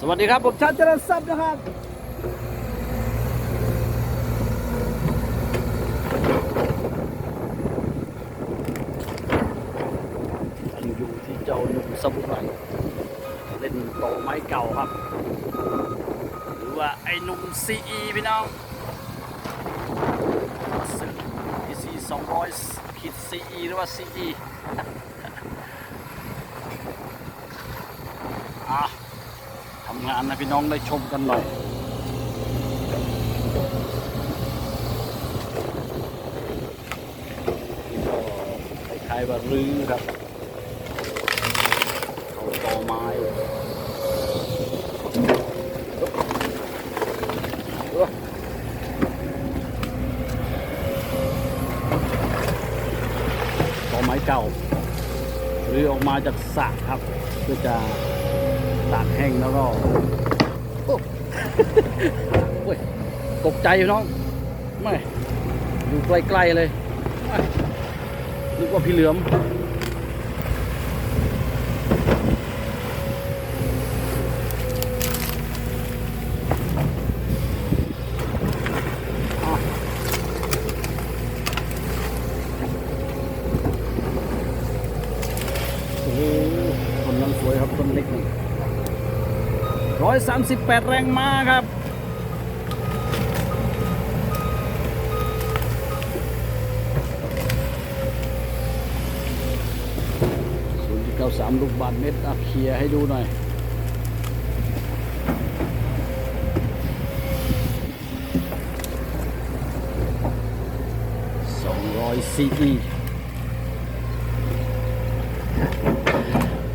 สวัสดีครับ ผมชัดเจริญทรัพย์นะครับ อยู่ที่เจ้าหนุ่มสมุไรเล่นโตไม้เก่าครับ หรือว่าไอ้หนุ่มซีอีพี่น้องซึ่งพีซีสองร้อยขีดซีอีหรือว่าซีอี อะทำ งานนะพี่น้องได้ชมกันหน่อยคล้ายๆว่ารื้อครับเขาต่อไม้ต่อไม้เก่ารื้อออกมาจากสระครับเพื่อจะ ตากแห้งแล้วก็โอ้ยตกใจน้องไม่อยู่ใกล้ๆเลยนึกว่าพี่เหลือม 138 แรงม้าครับส่นที่เก้าสามลูกบาทเมตรอาเคียให้ดูหน่อยสองร้ 200CE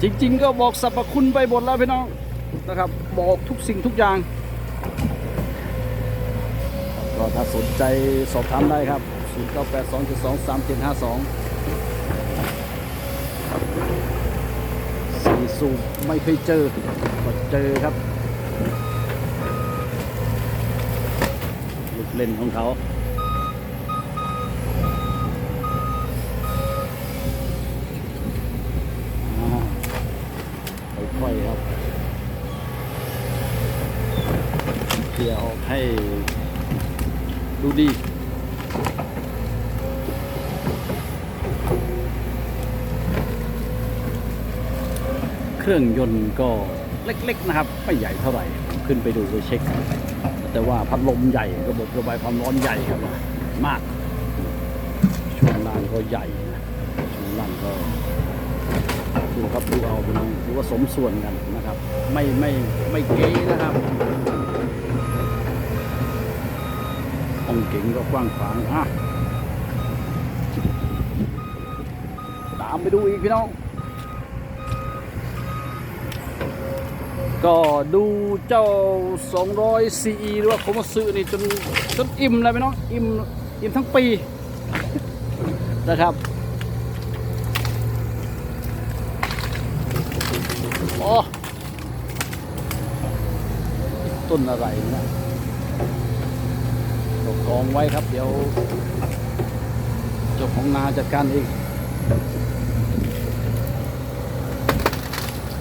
จริง ๆ ก็บอกสรรพคุณไปหมดแล้วพี่น้อง นะครับ บอกทุกสิ่งทุกอย่าง ก็ถ้าสนใจสอบถามได้ครับ 0 9 8 2 2 3 7 5 2สี่สูบไม่เคยเจอ ก็เจอครับลูกเล่นของเขา อ่าค่อยๆครับเคลียร์ออกให้ ดูดีเครื่องยนต์ก็เล็กๆนะครับ ไม่ใหญ่เท่าไหร่ผมขึ้นไปดูไปเช็ค แต่ว่าพัดลมใหญ่ระบบระบายความร้อนใหญ่ครับมากช่วงล่างก็ใหญ่นะช่วงล่างก็ดูครับดูเอาพี่น้องดูว่าสมส่วนกันนะครับ ไม่ไม่ไม่เก๋นะครับห้องเกว้างขวางอะตามไปดูอีกพี่น้อง ก็ดูเจ้า 200 CE หรือว่าโคมาซึนี่จนจนอิ่มเลยพี่น้อง อิ่มอิ่มทั้งปี นะครับโอ้ต้นอะไรเนะต กกองไว้ครับ เดี๋ยวเจ้าของนาจัดการเอง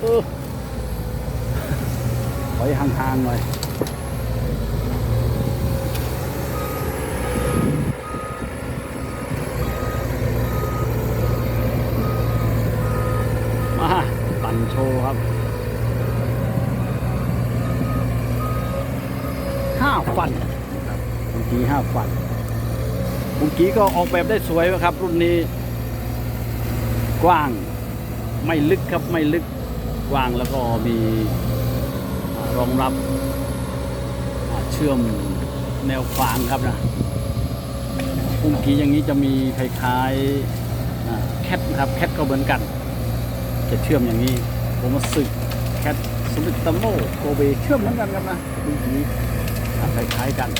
เออถอยห่างๆหน่อย มาปั่นโชว์ครับ ห้าฟันนะครับเมื่อกี้ห้าฟันเมื่อ กี้ก็ออกแบบได้สวยนะครับ รุ่นนี้ กว้างไม่ลึกครับไม่ลึกกว้างแล้วก็มีรองรับเชื่อมแนวขวางครับนะเมื่อกี้อย่างนี้จะมีคล้ายๆแคทนะครับแคทก็เหมือนกันจะเชื่อมอย่างนี้ผมมาสึกแคทสมิตโมโกเบเชื่อมเหมือนกันครับนะดูอย่างนี้อ่คล้ายๆกัน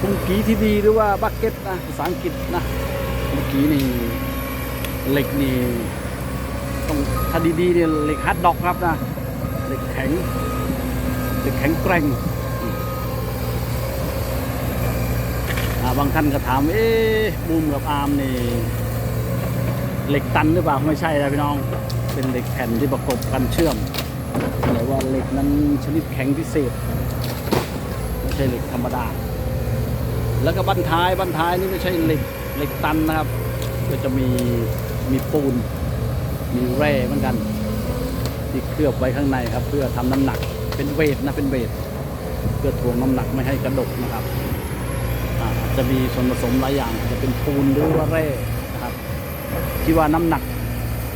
คุงกีที่ดีหรือว่าบักเก็ตนะภาษาอังกฤษนะเมื่อกี้นี่เหล็กนี่ต้องถ้าดีๆเนี่ยเหล็กฮัดดอกครับนะเหล็กแข็งเหล็กแข็งแกร่งบางท่านก็ถาม เอ๊บูมกับอาร์มนี่เหล็กตันหรือเปล่าไม่ใช่นะพี่น้อง เป็นเหล็กแผ่นที่ประกบกันเชื่อมแต่ว่าเหล็กนั้นชนิดแข็งพิเศษ ไม่ใช่เหล็กธรรมดา แล้วก็บั้นท้ายบั้นท้ายนี่ไม่ใช่เหล็กเหล็กตันนะครับ ก็จะมีมีปูน มีแร่เหมือนกัน ที่เคลือบไว้ข้างในครับ เพื่อทำน้ำหนักเป็นเวทนะเป็นเวท เพื่อถ่วงน้ำหนักไม่ให้กระดกนะครับจะมีส่วนผสมหลายอย่างจะเป็นปูนหรือว่าแร่นะครับที่ว่าน้ำหนัก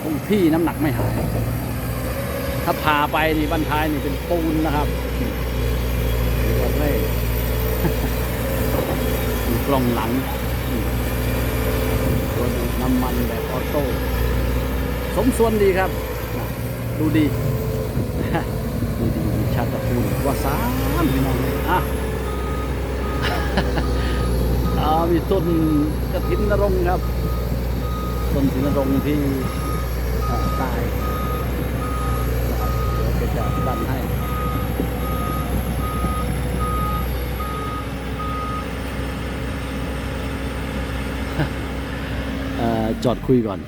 คงที่น้ำหนักไม่หาย ถ้าพาไปนี่บันท้ายนี่เป็นปูนนะครับนี่หรือว่าแร่ มี กล้องหลัง ตัวดูดน้ำมันแบบออโต้ สมส่วนดีครับ ดูดี ดูดีชาตะกูลว่าสามพี่น้องอะอามีต้นกระถินนรงค์ครับ ต้นถินนรงที่ตายนะครับเดี๋ยวจะดันให้ เอ่อ จอดคุยก่อน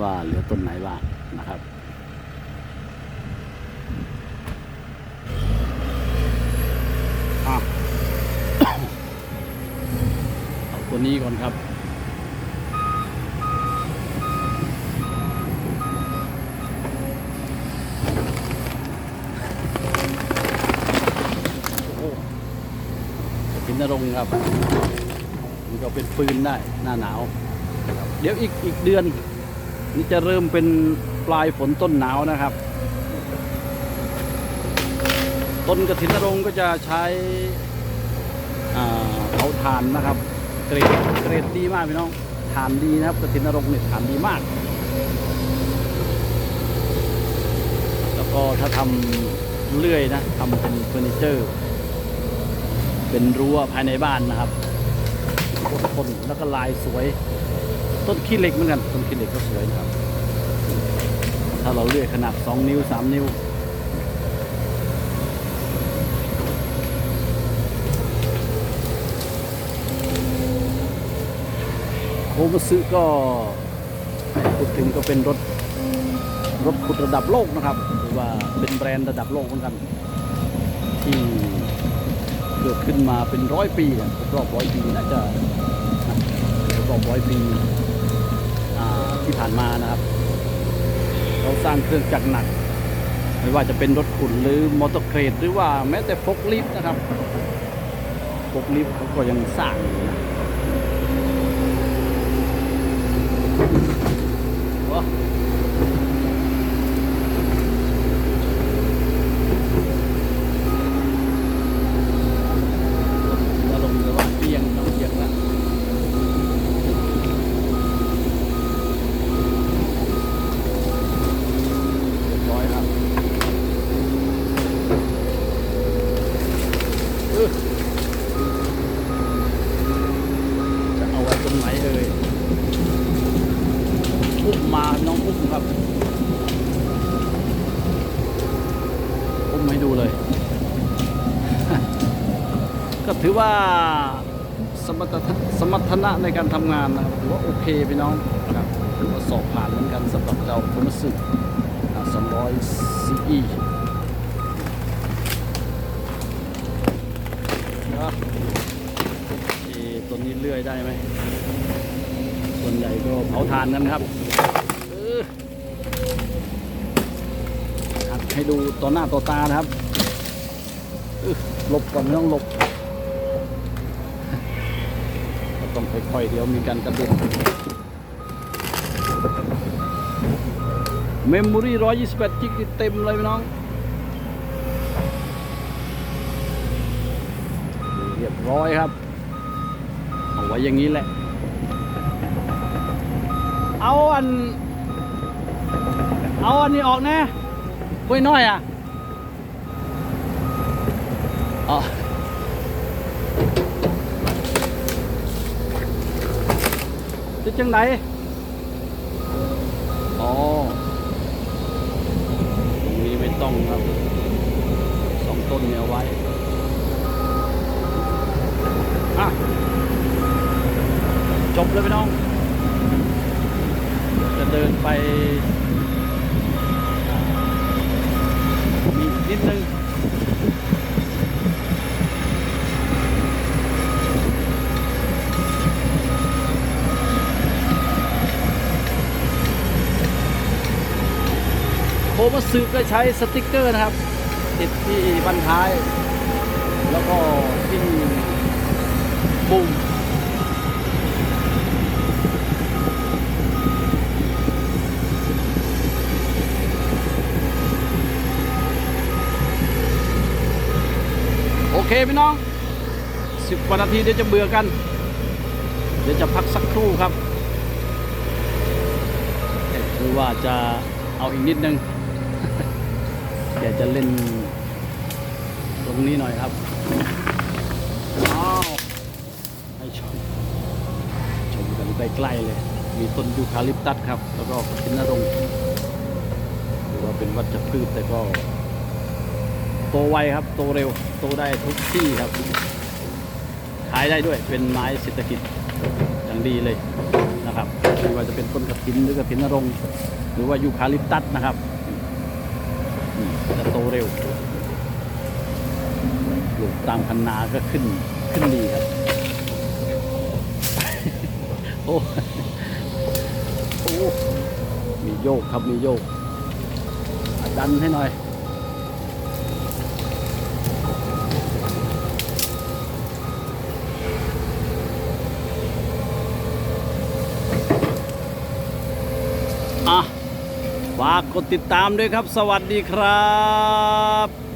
ว่าเหลือต้นไหนบ้างนะครับเอาตัวนี้ก่อนครับินนรงครับ มันก็เป็นฟืนได้หน้าหนาว เดี๋ยวอีกอีกเดือน นี่จะเริ่มเป็นปลายฝนต้นหนาวนะครับ ต้นกระถินนรงก็จะใช้เผาถ่านนะครับ เกรดเกรดดีมากพี่น้องถ่านดีนะครับกระถินนรงเนี่ยถ่านดีมาก แล้วก็ถ้าทำเลื่อยนะทำเป็นเฟอร์นิเจอร์ เป็นรั้วภายในบ้านนะครับคตรทนแล้วก็ลายสวย ต้นขี้เหล็กเหมือนกัน ต้นขี้เหล็กก็สวยนะครับ ถ้าเราเลื่อยขนาด 2 นิ้ว 3 นิ้ว โคมาซึก็พูดถึงก็เป็นรถ รถขุดระดับโลกนะครับ หรือว่าเป็นแบรนด์ระดับโลกเหมือนกัน ที่เกิดขึ้นมาเป็นร้อยปีครบรอบร้อยปีน่าจะรอบร้อยปี ที่ผ่านมานะครับ เราสร้างเครื่องจักรหนัก ไม่ว่าจะเป็นรถขุนหรือมอเตอร์เครดหรือว่าแม้แต่ฟกลิฟต์นะครับฟกลิฟต์เขาก็ยังสร้างอยู่นะโอ้อารมณ์จะว่าเปียงน้องเปียงแล้ว เรียบร้อยครับเออ จะเอาไว้ตรงไหนเอ่ยอุ้มมาน้องอุ้มครับอุ้มให้ดูเลย ก็ถือว่าสมรรถนะสมรรถนะในการทำงานนะครับถือว่าโอเคพี่น้องนะครับถือว่าสอบผ่านเหมือนกันสำหรับเจ้าคุมสึสองร้อยซีอีนะเอะ ตัวนี้เลื่อยได้ไหม ส่วนใหญ่ก็เผาถ่านกันครับหัดให้ดูต่อหน้าต่อตานะครับหลบก่อนไม่ต้องหลบต้องค่อยๆเดี๋ยวมีการกระด็นเมมโมรี่128 จิกเต็มเลยพี่น้อง ร้อยครับ เอาไว้อย่างนี้แหละ เอาอัน เอาอันนี้ออกนะคุยน้อยอะอ๋อจะจังไหนอ๋อตรงนี้ไม่ต้องครับสองต้นเนี่ยไว้ อะ จ บเลยพี่น้องไปอ่ามีอีนิดนึงโคมาสึก็ใช้สติกเกอร์นะครับ ติดที่บันท้าย แล้วก็ที่ปุ่มโอเค พี่น้องสิบกว่านาทีเดี๋ยวจะเบื่อกัน เดี๋ยวจะพักสักครู่ครับหรือว่าจะเอาอีกนิดนึงแกจะเล่นตรงนี้หน่อยครับอ้าวให้ชมชมกันใกล้ๆเลย มีต้นยูคาลิปตัสครับ แล้วก็กระถินนรงหรือว่าเป็นวัชพืชแต่ก็ โตไวครับโตเร็วโตได้ทุกที่ครับ ขายได้ด้วยเป็นไม้เศรษฐกิจอย่างดีเลยนะครับไม่ว่าจะเป็นต้นกระถินหรือกระถินนรงหรือว่ายูคาลิปตัสนะครับอืมจะโตเร็วปลูกตามคันนาก็ขึ้นขึ้นดีครับ โอ้โอ้มีโยกครับมีโยกดันให้หน่อย อะ ฝากกดติดตามด้วยครับ สวัสดีครับ